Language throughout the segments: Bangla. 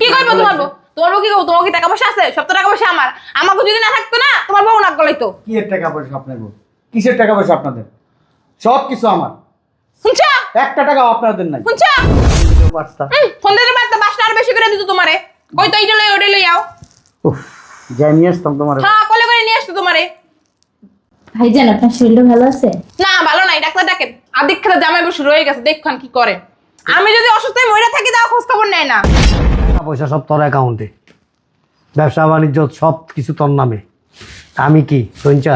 কি করব তোমার বউ? তোমার বউ কি করব তোমার কি টাকা পয়সা আছে? সব তো টাকা পয়সা আমার। আমাকে যদি না থাকতো না তোমার বউ নাক গলাইতো। কি এর টাকা পয়সা আপনার গো? কিসের টাকা পয়সা আপনাদের? সব কিছু আমার। শুনছা? একটা টাকাও আপনাদের নাই। শুনছা? ফোন দিতে পারতো বাসটা আর বেশি করে দিত তোমারে। কই তো এইটা লই ওটা লই উফ যাই নিয়ে আসতাম তোমার। হ্যাঁ কলে করে নিয়ে আসতো তোমারে। ভাইজান আপনার শরীরটা ভালো আছে? না ভালো নাই ডাক্তার ডাকেন আদিক খেলা জামাই বসে রয়ে গেছে দেখখান কি করে। আমি যদি অসুস্থ হয়ে মরে থাকি তাও খোঁজ খবর নেয় না। পয়সা সব তোর অ্যাকাউন্টে ব্যবসা বাণিজ্য সব কিছু তোর নামে। আমি কি দঞ্চা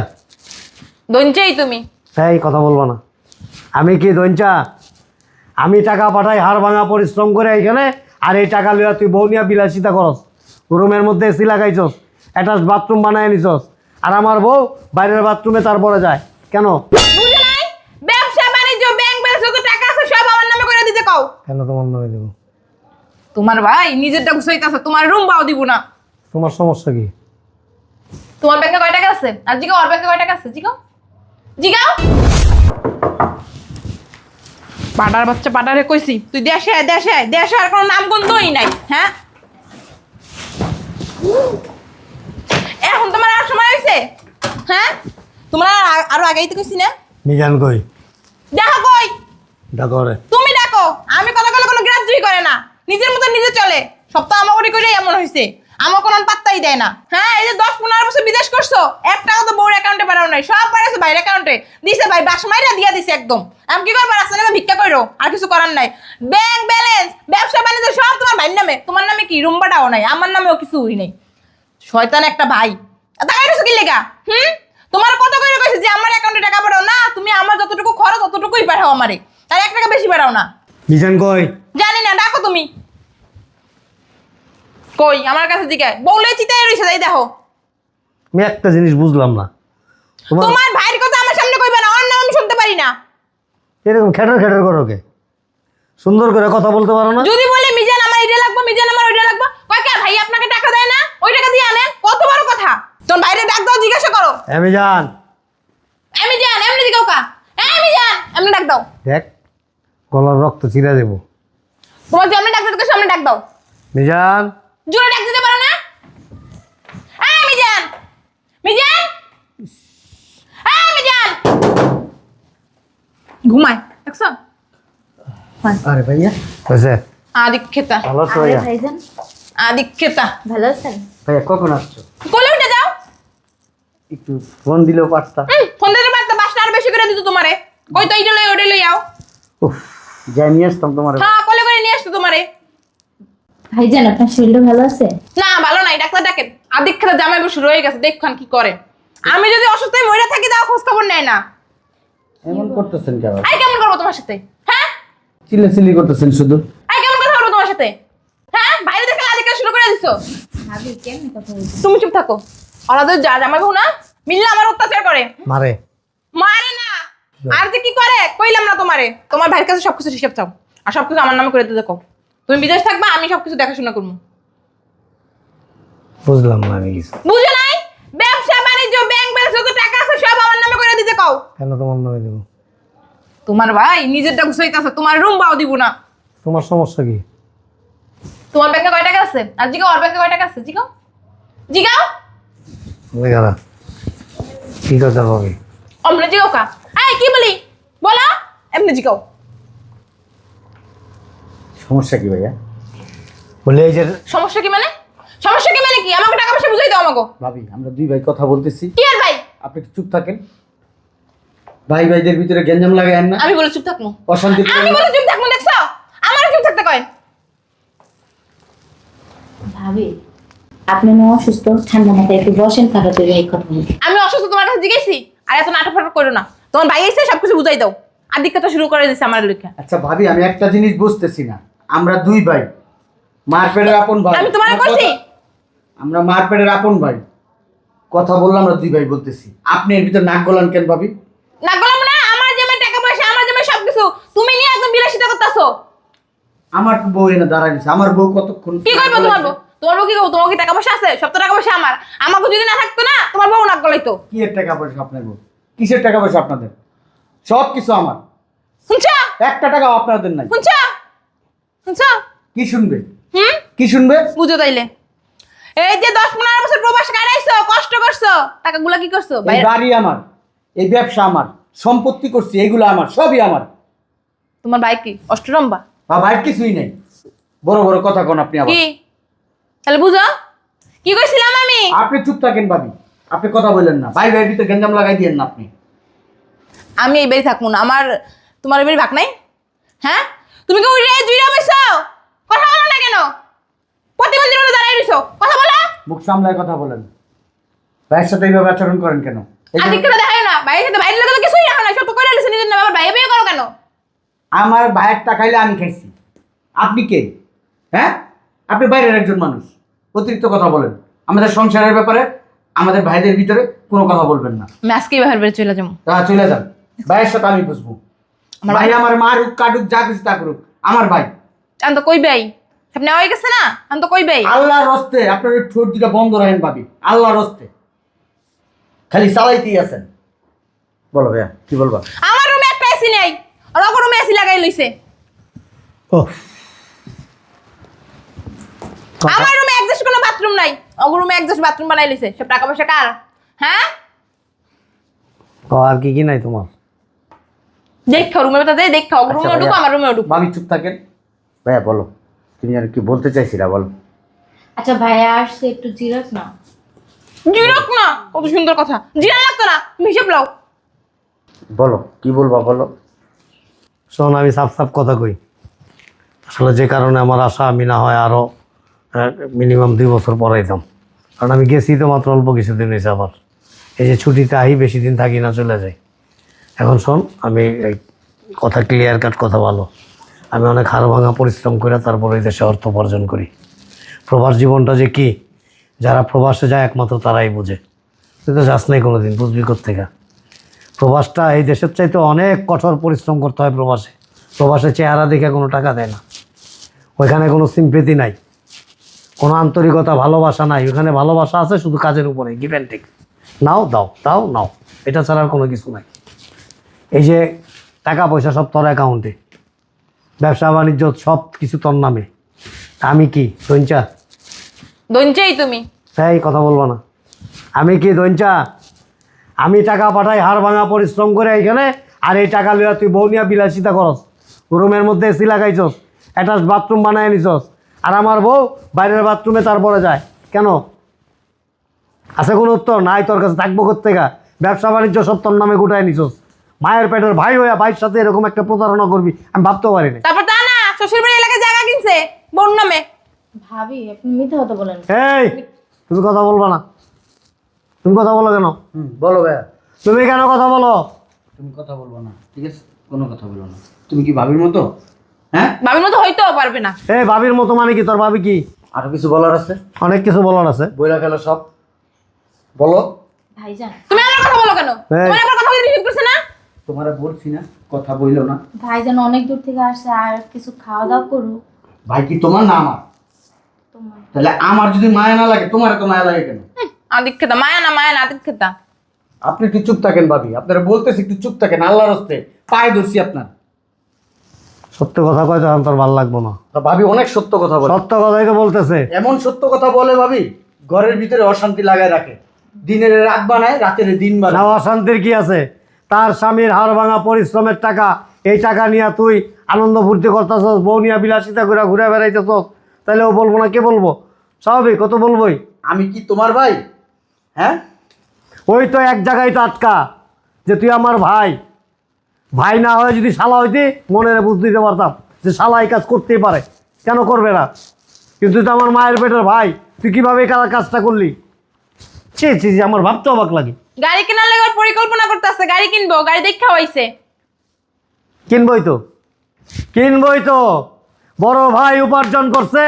দঞ্চেই তুমি। সেই কথা বলব না। আমি কি দঞ্চা আমি টাকা পাঠাই হাড় ভাঙা পরিশ্রম করে এখানে আর এই টাকা লইয়া তুই বউ নিয়া বিলাসিতা করস। রুমের মধ্যে এসি লাগাইছস অ্যাটাচ বাথরুম বানায় নিছস আর আমার বউ বাইরের বাথরুমে তারপরে যায়। কেন? ব্যবসা বাণিজ্য ব্যাংক ব্যালেন্স টাকা আছে সব আমার নামে করে দিতে কও। কেন তোমার নামে দেবো? তোমার ভাই নিজেরটা গুছাইতেছে তোমার রুম বাও দিব না। তোমার সমস্যা কি? তোমার ব্যাংকে কয় টাকা আছে? আর জিগাও ওর ব্যাংকে কয় টাকা আছে? জিগাও। জিগাও। পাটার বাচ্চা পাটারে কইছি তুই দেশে আয়, দেশে আয়। দেশে আর কোনো নাম গন্ধই নাই হ্যাঁ? এখন তোমার আর সময় হয়েছে হ্যাঁ? তোমার আর আগেই তো কইছি না? মিজান কই? দেখো কই? ডাকো রে তুমি ডাকো। আমি কথা বলে কোনো গ্রাহ্যই করে না। নিজের মতো নিজে চলে। সপ্তাহ আমাকে করে এমন হয়েছে আমার কোনো পাত্তাই দেয় না। হ্যাঁ এই যে দশ পনেরো বছর বিদেশ করছ, এক টাকা তো বউর অ্যাকাউন্টে পাঠাও নাই। সব পাঠাইছো বাইরের অ্যাকাউন্টে দিছে ভাই, বাস মাইরা দিয়া দিছে একদম। আমি কি করব? রাস্তা নামে ভিক্ষা করো আর কিছু করার নাই। ব্যাংক ব্যালেন্স ব্যবসা বাণিজ্য, সব তোমার ভাইয়ের নামে। তোমার নামে কি? রুম্বাটাও নাই, আমার নামেও কিছুই নেই। শয়তান একটা ভাই। টাকা কি লেগা? হুম? তোমার কত করে যে আমার অ্যাকাউন্টে টাকা পাঠাও? না, তুমি আমার যতটুকু খরচ, ততটুকুই পাঠাও আমারে। তার এক টাকা বেশি পাঠাও না। মিজান কই? জানি না ডাকো তুমি। কই আমার কাছে জিজ্ঞাসা বউলে চিতাই রইছে যাই দেখো। আমি একটা জিনিস বুঝলাম না। তোমার ভাইয়ের কথা আমার সামনে কইবে না ওর নাম আমি শুনতে পারি না। এরকম খেটার খেটার করো কে? সুন্দর করে কথা বলতে পারো না? যদি বলে মিজান আমার এটা লাগবে মিজান আমার ওইটা লাগবে কয় কে ভাই আপনাকে টাকা দেয় না? ওই টাকা দিয়ে আনেন? কত বড় কথা? তোর বাইরে ডাক দাও জিজ্ঞাসা করো। আমি যান আমি জান এমনি জিগাও কা। আমি জান এমনি ডাক দাও। দেখ। গলার রক্ত চিরা দেবো। তোমার যে এমনি ডাক দিতে সামনে ডাক দাও। মিজান? জোরে ডাক দিতে পারো না? হ্যাঁ মিজান! মিজান! হ্যাঁ মিজান! ঘুমায় দেখছ? আরে ভাইয়া। আদিক খেতা ভালো আছো আরে ভাইয়া? ভাইজান। আদিক খেতা ভালো আছেন? ভাইয়া কখন আসছো? কোলে উঠে যাও। একটু ফোন দিলেও পারতা। ফোন দিতে পারতো বাসটা আর বেশি করে দিত তোমারে। কই তো এইটা লই ওটা লই আও। উফ। যাই নিয়ে আসতাম তোমার। হ্যাঁ কোলে করে নিয়ে আসতো তোমারে। ভাইজান আপনার শরীরটা ভালো আছে? না ভালো নাই ডাক্তার ডাকেন আদিক জামাই বসে রয়ে গেছে দেখখান কি করে। আমি যদি অসুস্থ হয়ে মরে থাকি তাও খোঁজ খবর নেয় না। এমন করতেছেন কেন? আই কেমন করব তোমার সাথে? হ্যাঁ? চিল্লা চিল্লি করতেছেন শুধু। আই কেমন কথা বলব তোমার সাথে? হ্যাঁ? বাইরে দেখে আদিক খেলা শুরু করে দিছো। ভাবি কেমন কথা বলছি তুমি চুপ থাকো। ওরা তো যা জামাই বউ না মিললে আমার অত্যাচার করে। মারে। মারে না। আর যে কি করে? কইলাম না তোমারে। তোমার ভাইয়ের কাছে সবকিছু হিসাব চাও। আর সবকিছু আমার নামে করে দিতে দেখো তুমি বিদেশ থাকবা আমি সবকিছু দেখাশোনা করব। বুঝলাম না আমি কিছু। বুঝো নাই? ব্যবসা বাণিজ্য ব্যাংক ব্যালেন্স যত টাকা আছে সব আমার নামে করে দিতে কও। কেন তোমার নামে দেবো? তোমার ভাই নিজেরটা গুছাইতেছে তোমার রুম বাও দিব না। তোমার সমস্যা কি? তোমার ব্যাংকে কয় টাকা আছে? আর জিগাও ওর ব্যাংকে কয় টাকা আছে? জিগাও। জিগাও। দেখারা কি কথা ভাবি অমনে জিগাও কা? কি বলি? বলো। এমনি জিগাও। সমস্যা কি ভাইয়া? বলে এই যে সমস্যা কি মানে? সমস্যা কি মানে কি? আমাকে টাকা পয়সা বুঝাই দাও আমাকে। ভাবি আমরা দুই ভাই কথা বলতেছি। কি আর ভাই? আপনি একটু চুপ থাকেন। ভাই ভাইদের ভিতরে গ্যাঞ্জাম লাগায় না। আমি বলে চুপ থাকব। অশান্তি আমি বলে চুপ থাকব দেখছ? আমার চুপ থাকতে কয়। ভাবি আপনি না অসুস্থ? ঠান্ডা মাথায় একটু বসেন তাহলে এই কথা আমি অসুস্থ তোমার কাছে জিজ্ঞেসি আর এত নাটক ফাটক করো না। তোমার ভাই এসে সবকিছু বুঝাই দাও। আর দিকটা শুরু করে দিচ্ছে আমার লেখা। আচ্ছা ভাবি আমি একটা জিনিস বুঝতেছি না। আমরা দুই ভাই। মারপেটের আপন ভাই। আমি তোমার আমার কইছি। আমরা মারপেটের আপন ভাই। কথা বললাম আমরা দুই ভাই বলতেছি। আপনি এর ভিতর নাক গলান কেন ভাবি? না গলাম না আমার জমে টাকা পয়সা আমার জমে সবকিছু। তুমি নিয়ে একদম বিলাসিতা করতেছো। আমার বউ এনে দাঁড়ায় দিছে। আমার বউ কতক্ষণ কি করব তোমার বউ? তোমার বউ কি করব তোমার কি টাকা পয়সা আছে? সব তো টাকা পয়সা আমার। আমাকে যদি না থাকতো না তোমার বউ নাক গলাইতো। কি এর টাকা পয়সা আপনার বউ? কিসের টাকা পয়সা আপনাদের? সব কিছু আমার। শুনছো? একটা টাকাও আপনাদের নাই। শুনছো? শুনছো? কি শুনবে? হুম? কি শুনবে? বুঝো তাইলে। এই যে দশ পনেরো বছর প্রবাস কাটাইছো কষ্ট করছ? টাকাগুলা কি করছ? এই বাড়ি আমার এই ব্যবসা আমার সম্পত্তি করছি এগুলো আমার সবই আমার। তোমার বাইক কি? অষ্টরম্বা? বা ভাইয়ের কিছুই নেই। বড় বড় কথা কোন আপনি আবার। কি? তাহলে বুঝো। কি কইছিলাম আমি? আপনি চুপ থাকেন ভাবি। আপনি কথা বললেন না। ভাই ভাইয়ের ভিতরে গেঞ্জাম লাগাই দিয়েন না আপনি। আমি এই বাড়ি থাকব না। আমার তোমার এই বাড়ি ভাগ নাই? হ্যাঁ? তুমি কি উড়ে জুইরা বসছো কথা বলো না কেন? প্রতিবন্ধীর মতো দাঁড়াই রইছো। কথা বলো। মুখ সামলায় কথা বলেন। ভাইয়ের সাথে এইভাবে আচরণ করেন কেন? আদিক্ষটা দেখাই না। বাইরের সাথে বাইরের লোকে তো কিছুই রাখো না সব করে লিখছে নিজের নামে। আবার বাইরে বিয়ে করো কেন? আমার ভাইয়ের টাকাইলে আমি খাইছি। আপনি কে? হ্যাঁ? আপনি বাইরের একজন মানুষ। অতিরিক্ত কথা বলেন। আমাদের সংসারের ব্যাপারে আমাদের ভাইদের ভিতরে কোনো কথা বলবেন না। আমি আজকেই বাহির বেড়ে চলে যাব। তা চলে যান। ভাইয়ের সাথে আমি বুঝব আমার ভাই ভাই- আমার মারুক কাটুক যা কিছু তা করুক। আমার ভাই। আমি তো কই বাই আপনি হয়ে গেছে না? আমি তো কই ভাই? আল্লাহর রস্তে আপনার ওই ঠোঁট দুটা বন্ধ রাখেন ভাবি। আল্লাহর রস্তে। খালি চালাইতেই আছেন। বলো ভাইয়া কি বলবা? আমার রুমে একটা এসি নেই আর ওর রুমে এসি লাগাই লইছে। ও আমার রুমে একজাস্ট কোনো বাথরুম নাই। ওর রুমে একজাস্ট বাথরুম বানাই লইছে সব টাকা পয়সা কার? হ্যাঁ? আর কি কি নাই তোমার? দেখো রুমের ভেতর যাই দেখো। ওর রুমে ঢুকো আমার রুমে ঢুকো। ভাবি চুপ থাকেন। ভাইয়া বলো। তুমি আর কি বলতে চাইছিলা বলো। আচ্ছা ভাইয়া আসছে একটু জিরাক না। জিরক না? কত সুন্দর কথা। জিরা লাগতো না? তুমি হিসেব লাও বলো কি বলবা বলো। শোন আমি সাফ সাফ কথা কই। আসলে যে কারণে আমার আশা আমি না হয় আরও মিনিমাম দুই বছর পড়াইতাম কারণ আমি গেছি তো মাত্র অল্প কিছুদিন হয়েছে আবার। এই যে ছুটিতে আহি বেশি দিন থাকি না, চলে যাই। এখন শোন, আমি কথা ক্লিয়ার কাট কথা ভালো। আমি অনেক হাড় ভাঙা পরিশ্রম করে তারপরে এই দেশে অর্থ উপার্জন করি। প্রবাস জীবনটা যে কি, যারা প্রবাসে যায় একমাত্র তারাই বোঝে। তুই তো যাস নাই কোনো দিন বুঝবি কোথেকে প্রবাসটা এই দেশের চাইতে অনেক কঠোর পরিশ্রম করতে হয় প্রবাসে। প্রবাসে চেহারা দেখে কোনো টাকা দেয় না। ওইখানে কোনো সিম্পেতি নাই। কোনো আন্তরিকতা ভালোবাসা নাই। ওখানে ভালোবাসা আছে শুধু কাজের উপরে গিভ অ্যান্ড টেক নাও দাও দাও নাও। এটা ছাড়া আর কোনো কিছু নাই। এই যে টাকা পয়সা সব তোর অ্যাকাউন্টে ব্যবসা বাণিজ্য সব কিছু তোর নামে। আমি কি দঞ্চা দঞ্চেই তুমি। এই কথা বলব না। আমি কি দঞ্চা আমি টাকা পাঠাই হাড় ভাঙা পরিশ্রম করে এখানে আর এই টাকা লইয়া তুই বউ নিয়া বিলাসিতা করস। রুমের মধ্যে এসি লাগাইছস অ্যাটাচ বাথরুম বানায় নিছস। আর আমার বউ বাইরের বাথরুমে তারপরে যায়। কেন? আছে কোনো উত্তর? নাই তোর কাছে থাকব কোথেকা ব্যবসা বাণিজ্য সব তোর নামে গুটায় নিছস। মায়ের পেটের ভাই হইয়া ভাইয়ের সাথে এরকম একটা প্রতারণা করবি আমি ভাবতেও পারি না তারপর তা না শ্বশুর বাড়ি এলাকায় জায়গা কিনছে বোন নামে। ভাবি আপনি মিথ্যা কথা বলেন। এই তুমি কথা বলবা না। তুমি কথা বলো কেন? বলো ভাইয়া। তুমি কেন কথা বলো? তুমি কথা বলব না ঠিক আছে? কোনো কথা বলো না। তুমি কি ভাবির মতো? হ্যাঁ? ভাবির মতো হইতেও পারবে না। এই ভাবির মতো মানে কি? তোর ভাবি কি? আরও কিছু বলার আছে? অনেক কিছু বলার আছে। বইলা ফেলো সব। বলো। ভাইজান তুমি আমার কথা বলো কেন। তোমার আমার কথা নিষেধ করছে না? তোমারা বলছি না কথা বইলো না। ভাইজান অনেক দূর থেকে আসছে আর কিছু খাওয়া দাওয়া করুক। ভাই কি তোমার না আমার? তোমার। তাহলে আমার যদি মায়া না লাগে তোমার তো মায়া লাগে কেন? আদিক খেতা মায়া না মায়া না আদিক খেতা আপনি একটু চুপ থাকেন ভাবি আপনারা বলতেছি একটু চুপ থাকেন আল্লাহর হস্তে। পায়ে ধরছি আপনার। সত্য কথা কয় তখন তোর ভালো লাগবো না। তা ভাবি অনেক সত্য কথা বলে। সত্য কথাই তো বলতেছে। এমন সত্য কথা বলে ভাবি ঘরের ভিতরে অশান্তি লাগায় রাখে। দিনের রাত বানায় রাতের দিন না বানায় অশান্তির কি আছে? তার স্বামীর হাড় ভাঙা পরিশ্রমের টাকা এই টাকা নিয়ে তুই আনন্দ ফুর্তি করতেছস বউ নিয়ে বিলাসিতা করে ঘুরে বেড়াইতেছস। তাহলে ও বলব না কে বলব? স্বাভাবিক কত বলবোই। আমি কি তোমার ভাই? হ্যাঁ? ওই তো এক জায়গায় তো আটকা যে তুই আমার ভাই। ভাই না হয়ে যদি শালা হইতি মনের বুঝ দিতে পারতাম যে শালা এই কাজ করতেই পারে। কেন করবে না? কিন্তু তো আমার মায়ের পেটের ভাই তুই কীভাবে এই কাজটা করলি? ছি ছি ছি, আমার ভাবতে অবাক লাগে। গাড়ি কেনার লাগে পরিকল্পনা করতেছে গাড়ি কিনবো গাড়ি দেখা হইছে কিনবই তো। কিনবই তো। বড় ভাই উপার্জন করছে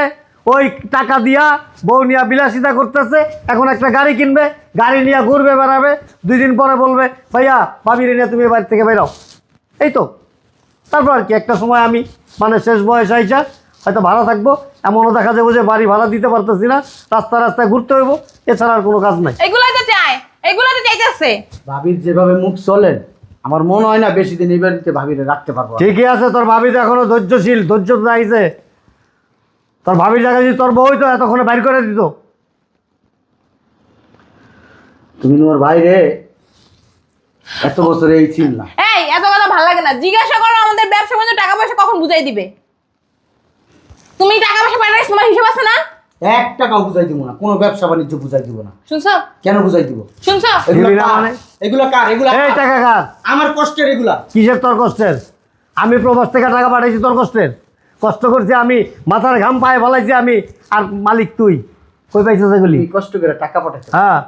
ওই টাকা দিয়া বউ নিয়ে বিলাসিতা করতেছে এখন একটা গাড়ি কিনবে গাড়ি নিয়ে ঘুরবে বেড়াবে দুই দিন পরে বলবে ভাইয়া ভাবিরে নিয়ে তুমি বাড়ি থেকে বেরাও এই তো। তারপর আর কি একটা সময় আমি মানে শেষ বয়স আইসা হয়তো ভাড়া থাকব এমনও দেখা যাব যে বাড়ি ভাড়া দিতে পারতেছি না রাস্তা রাস্তায় ঘুরতে হইব এছাড়া আর কোনো কাজ নাই। এগুলাই তো চায় এগুলাই তো চাইতেছে। ভাবির যেভাবে মুখ চলেন আমার মনে হয় না বেশি দিন এই বাড়িতে ভাবিরে রাখতে পারব। ঠিকই আছে তোর ভাবি তো এখনও ধৈর্যশীল ধৈর্য তো আইছে। তোর ভাবির জায়গায় যদি তোর বই তো এতক্ষণে বাইর করে দিত। তুমি তোমার বাইরে এত বছরে এই ছিল। না জিজ্ঞাসা করো আমাদের ব্যবসা বাণিজ্য টাকা পয়সা কখন বুঝাই দিবে? তুমি টাকা পয়সা পাঠাইছ তোমার হিসাব আছে না? এক টাকাও বুঝাই দিব না কোনো ব্যবসা বাণিজ্য বুঝাই দিব না। শুনছো? কেন বুঝাই দিব? শুনছো? এগুলা না? মানে? এগুলা কার? এগুলা এই টাকা কার? আমার কষ্টের এগুলা। কিসের তোর কষ্টের? আমি প্রবাস থেকে টাকা পাঠাইছি তোর কষ্টের। কষ্ট করছি আমি মাথার ঘাম পায়ে ফেলাইছি আমি আর মালিক তুই। কই পাইছিস এগুলি? কষ্ট করে টাকা পাঠাচ্ছ হ্যাঁ।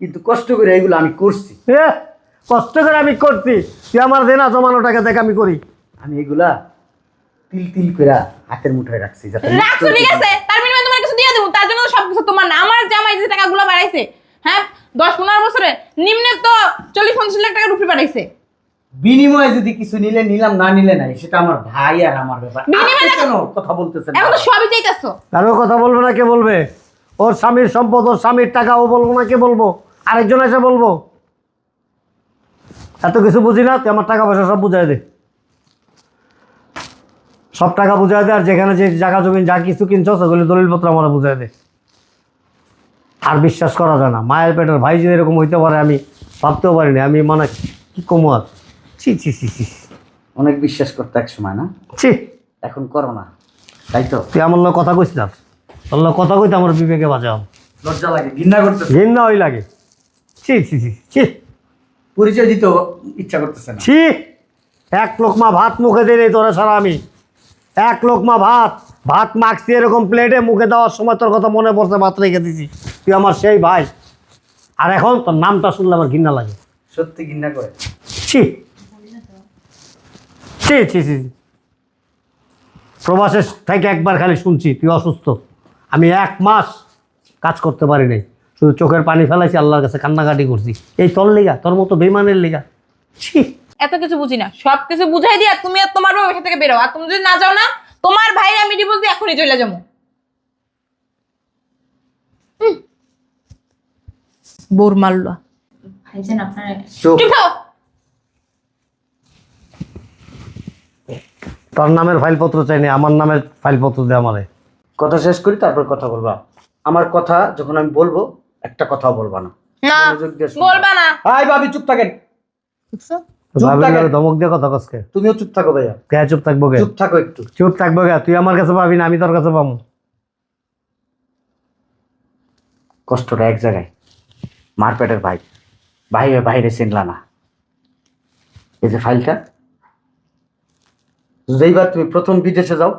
কিন্তু কষ্ট করে এগুলো আমি করছি। এ, কষ্ট করে আমি করছি। তুই আমার দেনা জমানো টাকা দেখ আমি করি। আমি এগুলা তিল তিল করে হাতের মুঠোয় রাখছি যাতে রাখছো ঠিক আছে? তার বিনিময়ে তোমার কিছু দিয়ে দেবো। তার জন্য তো সবকিছু তোমার না। আমার জামাই যে টাকাগুলো বাড়াইছে হ্যাঁ? দশ পনেরো বছরে নিম্নে তো চল্লিশ পঞ্চাশ লাখ টাকা রুপি পাঠাইছে বিনিময়ে যদি কিছু নিলে নিলাম না নিলে নাই সেটা আমার ভাই আর আমার ব্যাপার। বিনিময়ে কেন কথা বলতেছেন এখন তো সবই চাইতেছো। কারও কথা বলবে না কে বলবে? ওর স্বামীর সম্পদ ওর স্বামীর টাকা ও বলব না কে বলব? আরেকজন এসে বলব? এত কিছু বুঝি না তুই আমার টাকা পয়সা সব বুঝাই দে। সব টাকা বুঝাই দে আর যেখানে যে জায়গা জমি যা কিছু কিনছো সেগুলি দলিলপত্র আমার বুঝাই দে। আর বিশ্বাস করা যায় না। মায়ের পেটের ভাই যে এরকম হইতে পারে আমি ভাবতেও পারিনি। আমি মানে কি কমু আর? ছি ছি ছি ছি অনেক বিশ্বাস করতে এক সময় না? ছি। এখন করো না। তাই তো? তুই আমার লোক কথা কইস না? তোর লোক কথা কইতে আমার বিবেকে বাঁচাও লজ্জা লাগে ঘৃণা করতে ঘৃণা ওই লাগে। ছি ছি ছি ছি। পরিচয় দিতে ইচ্ছা করতেছে না। ছি এক লোকমা ভাত মুখে দিলে তোরা ছাড়া আমি। এক লোকমা ভাত ভাত মাখছি এরকম প্লেটে মুখে দেওয়ার সময় তোর কথা মনে পড়ছে ভাত রেখে দিছি। তুই আমার সেই ভাই। আর এখন তোর নামটা শুনলে আমার ঘৃণা লাগে। সত্যি ঘৃণা করে। ছি। ছি ছি ছি প্রবাসের থেকে একবার খালি শুনছি তুই অসুস্থ। আমি এক মাস কাজ করতে পারি নাই। শুধু চোখের পানি ফেলাইছি আল্লাহর কাছে কান্নাকাটি করছি। এই তোর লিগা তোর মতো বেমানের লিগা। ছি। এত কিছু বুঝি না। সব কিছু বুঝাই দিয়ে তুমি আর তোমার এখান থেকে বেরো। আর তুমি যদি না যাও না তোমার ভাই আমি ডিভোর্স দিয়ে এখনই চলে যাব। বোর মারলো। ভাইজান আপনার চুপ। থাও। তোর নামের ফাইলপত্র চাইনি আমার নামের ফাইলপত্র দে আমারে। কথা শেষ করি তারপর কথা বলবা। আমার কথা যখন আমি বলব একটা কথাও বলবা না। বলবা না। ভাবি চুপ থাকেন। চুপ ভাবির থাকেন। ধমক দিয়ে কথা কসকে তুমিও চুপ থাকো ভাইয়া। কে চুপ থাকব কে? চুপ থাকো একটু। চুপ থাকব কে? তুই আমার কাছে পাবি না আমি তোর কাছে পাবো। কষ্টটা এক জায়গায়। মারপেটের ভাই। ভাই হয়ে বাইরে চিনলা না। এই যে ফাইলটা। যেইবার তুমি প্রথম বিদেশে যাও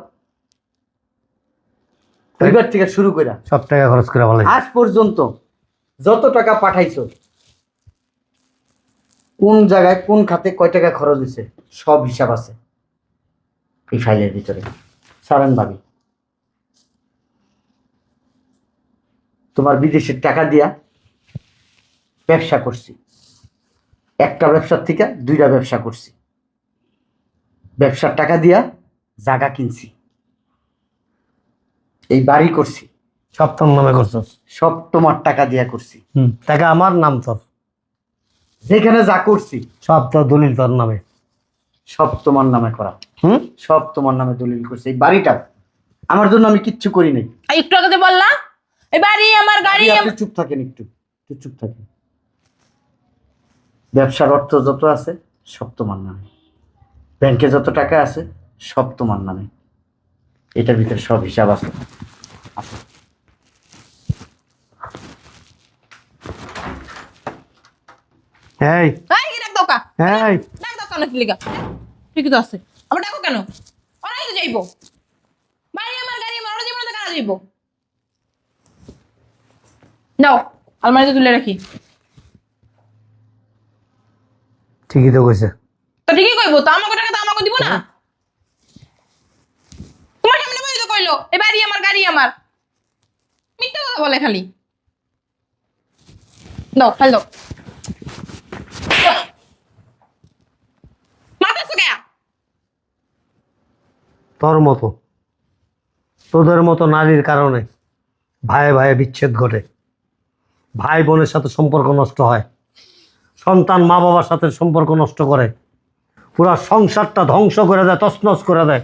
ওইবার থেকে শুরু করে সব টাকা খরচ করে ভালো আজ পর্যন্ত যত টাকা পাঠাইছো, কোন জায়গায়, কোন খাতে কয় টাকা খরচ হয়েছে সব হিসাব আছে এই ফাইলের ভিতরে। সারেন ভাবি, তোমার বিদেশের টাকা দিয়া ব্যবসা করছি। একটা ব্যবসার থেকে দুইটা ব্যবসা করছি। ব্যবসার টাকা দিয়া জায়গা কিনছি। এই বাড়ি করছি। সব তোর নামে করছস সব তোমার টাকা দিয়া করছি। হুম টাকা আমার নাম তোর। যেখানে যা করছি। সব তোর দলিল তোর নামে। সব তোমার নামে করা। হুম? সব তোমার নামে দলিল করছে। এই বাড়িটা আমার জন্য আমি কিচ্ছু করি নাই। আর একটু আগে তো বললা এই বাড়ি আমার গাড়ি আপনি- চুপ থাকেন একটু একটু চুপ থাকেন। ব্যবসার অর্থ যত আছে সব তোমার নামে। ব্যাংকে যত টাকা আছে সব তোমার নামে। এটার ভিতরে সব হিসাব আছে আছে। এই। এই ডাক দাও কা এই ডাক দাও কেন লিগা? ঠিকই তো আছে। আবার ডাকো কেন? ওরাই তো যাইবো। বাড়ি আমার গাড়ি আমার ওরা জীবনে কারা যাইবো? নাও আলমারিতে তুলে রাখি। ঠিকই তো কইছে। তো ঠিকই কইবো তো আমাকে টাকা তো আমাকে দিব না? তোমার সামনে বই তো কইলো এই বাড়ি আমার গাড়ি আমার। মিথ্যা কথা বলে খালি। দাও ফেল দাও। তোর মতো। তোদের মতো নারীর কারণে ভাইয়ে ভাইয়ে বিচ্ছেদ ঘটে। ভাই বোনের সাথে সম্পর্ক নষ্ট হয়। সন্তান মা বাবার সাথে সম্পর্ক নষ্ট করে। পুরা সংসারটা ধ্বংস করে দেয়, তছনছ করে দেয়।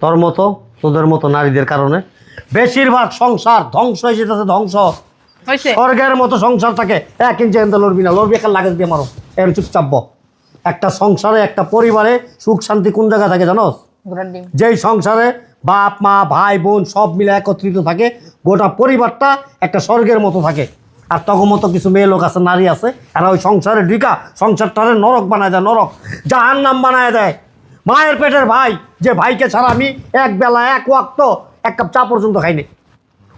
তোর মতো, তোদের মতো নারীদের কারণে বেশিরভাগ সংসার ধ্বংস হয়ে যেতেছে, ধ্বংস। স্বর্গের মতো সংসার থাকে। এক ইঞ্চি এনতে লড়বি না লড়বি একটা লাগে দিয়ে মারো। এর চুপচাপ। একটা সংসারে একটা পরিবারে সুখ শান্তি কোন জায়গা থাকে জানো যেই সংসারে বাপ মা ভাই বোন সব মিলে একত্রিত থাকে গোটা পরিবারটা একটা স্বর্গের মতো থাকে। আর তখন মতো কিছু মেয়ে লোক আছে নারী আছে এরা ওই সংসারে ঢিকা সংসারটারে নরক বানায় দেয় নরক। জাহান নাম বানায় দেয়। মায়ের পেটের ভাই যে ভাইকে ছাড়া আমি এক বেলা এক ওয়াক্ত এক কাপ চা পর্যন্ত খাইনি।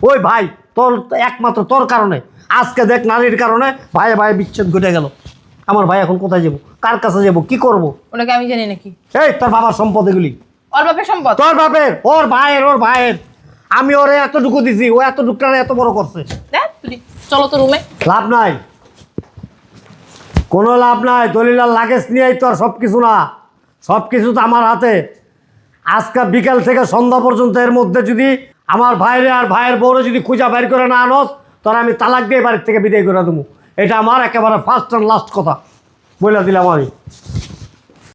ওই ভাই তোর একমাত্র তোর কারণে। আজকে দেখ নারীর কারণে ভাইয়ে ভাইয়ে বিচ্ছেদ ঘটে গেল। আমার ভাই এখন কোথায় যাব? কার কাছে যাব? কি করব? ওটাকে আমি জানি নাকি। এই তোর বাবার সম্পদ এগুলি। ওর বাপের সম্পদ? তোর বাপের ওর ভাইয়ের ওর ভাইয়ের। আমি ওরে এতটুকু দিছি ও এতটুকুটা এত বড় করছে। চলো তো রুমে লাভ নাই। কোনো লাভ নাই দলিলার লাগেজ নিয়েই তো আর সব কিছু না। সব কিছু তো আমার হাতে। আজকে বিকাল থেকে সন্ধ্যা পর্যন্ত এর মধ্যে যদি আমার ভাইরে আর ভাইয়ের বউরে যদি খুঁজা বাইর করে না আনস, তাহলে আমি তালাক দিয়ে বাড়ির থেকে বিদায় করে দেবো। এটা আমার একেবারে ফার্স্ট অ্যান্ড লাস্ট কথা। বলে দিলাম আমি।